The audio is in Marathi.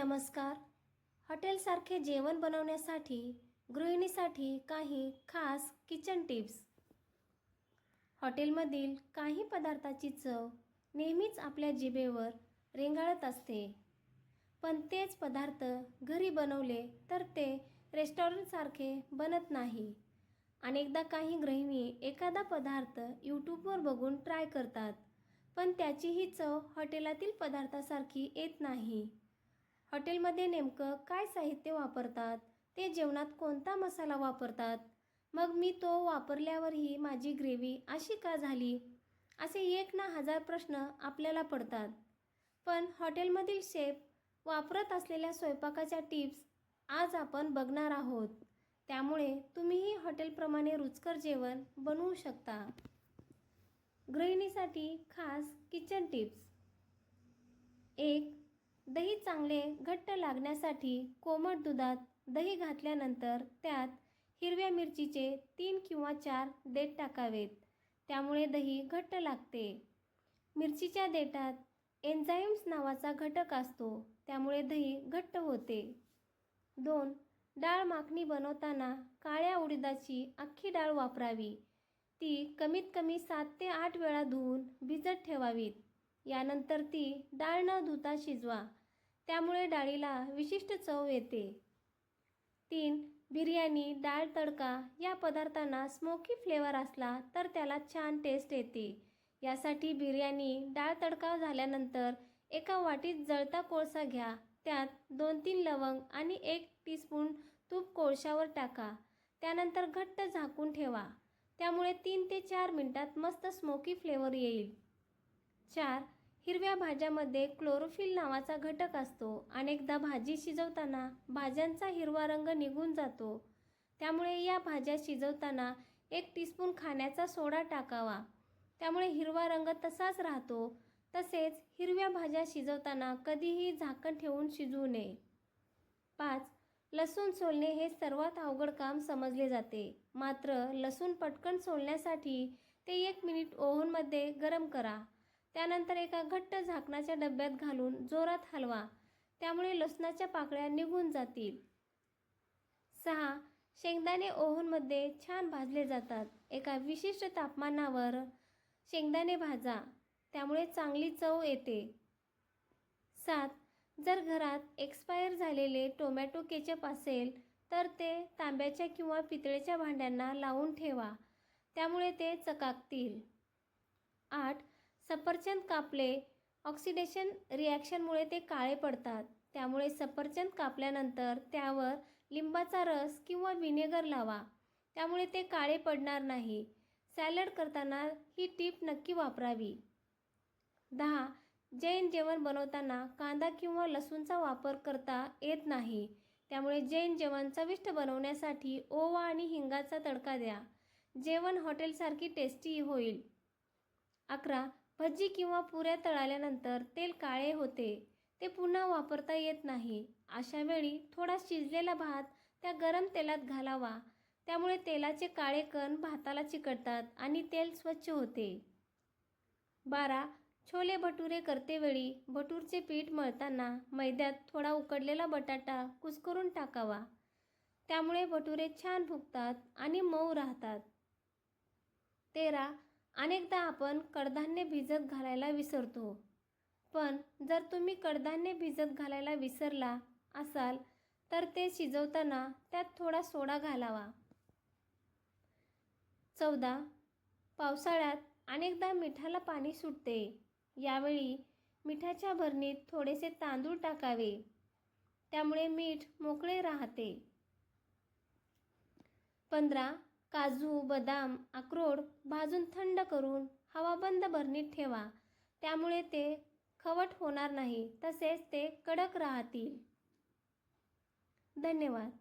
नमस्कार. हॉटेलसारखे जेवण बनवण्यासाठी गृहिणीसाठी काही खास किचन टिप्स हॉटेलमधील काही पदार्थाची चव नेहमीच आपल्या जिभेवर रेंगाळत असते. पण तेच पदार्थ घरी बनवले तर ते रेस्टॉरंटसारखे बनत नाही. अनेकदा काही गृहिणी एखादा पदार्थ यूट्यूबवर बघून ट्राय करतात पण त्याचीही चव हॉटेलातील पदार्थासारखी येत नाही. हॉटेलमध्ये नेमकं काय साहित्य वापरतात? ते जेवणात कोणता मसाला वापरतात? मग मी तो वापरल्यावरही माझी ग्रेव्ही अशी का झाली? असे एक ना हजार प्रश्न आपल्याला पडतात. पण हॉटेलमधील शेफ वापरत असलेल्या स्वयंपाकाच्या टिप्स आज आपण बघणार आहोत. त्यामुळे तुम्हीही हॉटेलप्रमाणे रुचकर जेवण बनवू शकता. गृहिणीसाठी खास किचन टिप्स. एक दही चांगले घट्ट लागण्यासाठी कोमट दुधात दही घातल्यानंतर त्यात हिरव्या मिरचीचे तीन किंवा चार देठ टाकावेत. त्यामुळे दही घट्ट लागते. मिरचीच्या देठात एन्झाईम्स नावाचा घटक असतो. त्यामुळे दही घट्ट होते. दोन डाळ माखणी बनवताना काळ्या उडीदाची अख्खी डाळ वापरावी. ती कमीत कमी सात ते आठ वेळा धुवून भिजत ठेवावीत. यानंतर ती डाळ न धुता शिजवा. त्यामुळे डाळीला विशिष्ट चव येते. तीन बिर्याणी डाळ तडका या पदार्थांना स्मोकी फ्लेवर असला तर त्याला छान टेस्ट येते. यासाठी बिर्याणी डाळ तडका झाल्यानंतर एका वाटीत जळता कोळसा घ्या. त्यात दोन तीन लवंग आणि एक टीस्पून तूप कोळशावर टाका. त्यानंतर घट्ट झाकून ठेवा. त्यामुळे तीन ते चार मिनटात मस्त स्मोकी फ्लेवर येईल. चार हिरव्या भाज्यामध्ये क्लोरोफिल नावाचा घटक असतो. अनेकदा भाजी शिजवताना भाज्यांचा हिरवा रंग निघून जातो. त्यामुळे या भाज्या शिजवताना एक टीस्पून खाण्याचा सोडा टाकावा. त्यामुळे हिरवा रंग तसाच राहतो. तसेच हिरव्या भाज्या शिजवताना कधीही झाकण ठेवून शिजवू नये. पाच लसूण सोलणे हे सर्वात अवघड काम समजले जाते. मात्र लसूण पटकन सोलण्यासाठी ते एक मिनिट ओव्हनमध्ये गरम करा. त्यानंतर एका घट्ट झाकणाच्या डब्यात घालून जोरात हलवा. त्यामुळे लसणाच्या पाकळ्या निघून जातील. सहा. शेंगदाणे ओव्हनमध्ये छान भाजले जातात. एका विशिष्ट तापमानावर शेंगदाणे भाजा. त्यामुळे चांगली चव येते. सात. जर घरात एक्सपायर झालेले टोमॅटो केचप असेल तर ते तांब्याच्या किंवा पितळेच्या भांड्यांना लावून ठेवा. त्यामुळे ते चकाकतील. आठ. सफरचंद कापले. ऑक्सिडेशन रिॲक्शनमुळे ते काळे पडतात. त्यामुळे सफरचंद कापल्यानंतर त्यावर लिंबाचा रस किंवा व्हिनेगर लावा. त्यामुळे ते काळे पडणार नाही. सॅलड करताना ही टीप नक्की वापरावी. दहा. जैन जेवण बनवताना कांदा किंवा लसूणचा वापर करता येत नाही. त्यामुळे जैन जेवण चविष्ट बनवण्यासाठी ओवा आणि हिंगाचा तडका द्या. जेवण हॉटेलसारखी टेस्टी होईल. अकरा. भजी किंवा पुऱ्या तळाल्यानंतर तेल काळे होते. ते पुन्हा वापरता येत नाही. अशा वेळी थोडा शिजलेला भात त्या गरम तेलात घालावा. त्यामुळे तेलाचे काळे कण भाताला चिकटतात आणि तेल स्वच्छ होते. बारा. छोले भटुरे करतेवेळी भटूरचे पीठ मळताना मैद्यात थोडा उकडलेला बटाटा कुस्करून टाकावा. त्यामुळे भटुरे छान फुगतात आणि मऊ राहतात. तेरा. अनेकदा आपण कडधान्य भिजत घालायला विसरतो. पण जर तुम्ही कडधान्य भिजत घालायला विसरला असाल तर ते शिजवताना त्यात थोडा सोडा घालावा. चौदा. पावसाळ्यात अनेकदा मिठाला पाणी सुटते. यावेळी मिठाच्या भरणीत थोडेसे तांदूळ टाकावे. त्यामुळे मीठ मोकळे राहते. पंधरा. काजू बदाम अक्रोड भाजून थंड करून हवाबंद भरणीत ठेवा. त्यामुळे ते खवट होणार नाही तसेच ते कडक राहतील. धन्यवाद.